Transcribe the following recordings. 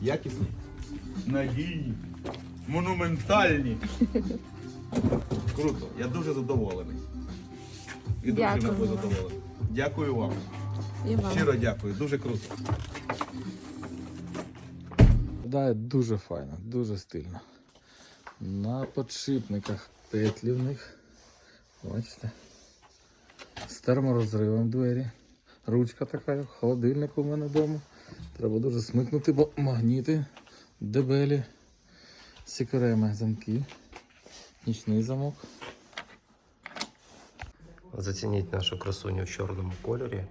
якісні, надійні, монументальні. Круто, я дуже задоволений. І дружина буде задоволена. Дякую вам. І вам. Щиро дякую, дуже круто. Виглядає дуже файно, дуже стильно. На подшипниках петлі в них. Бачите. З терморозривом двері. Ручка така, холодильник у мене вдома. Треба дуже смикнути, бо магніти, дебелі, сікареми замки, нічний замок. Зацініть нашу красуню в чорному кольорі.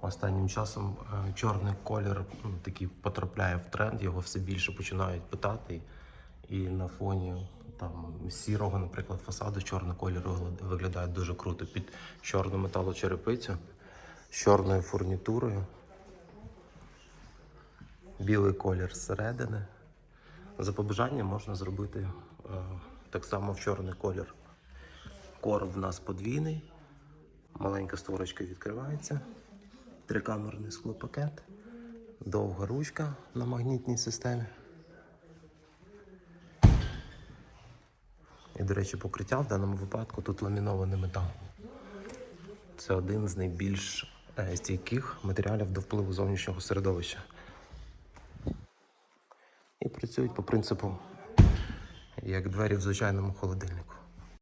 Останнім часом е, чорний колір ну, такий потрапляє в тренд, його все більше починають питати. І на фоні там сірого, наприклад, фасаду чорний колір виглядає дуже круто під чорну металочерепицю з чорною фурнітурою. Білий колір зсередини. За побажанням можна зробити е, так само в чорний колір. Короб в нас подвійний. Маленька створочка відкривається. Трикамерний склопакет. Довга ручка на магнітній системі. І, до речі, покриття в даному випадку тут ламінований метал. Це один з найбільш е, стійких матеріалів до впливу зовнішнього середовища. Працюють по принципу, як двері в звичайному холодильнику.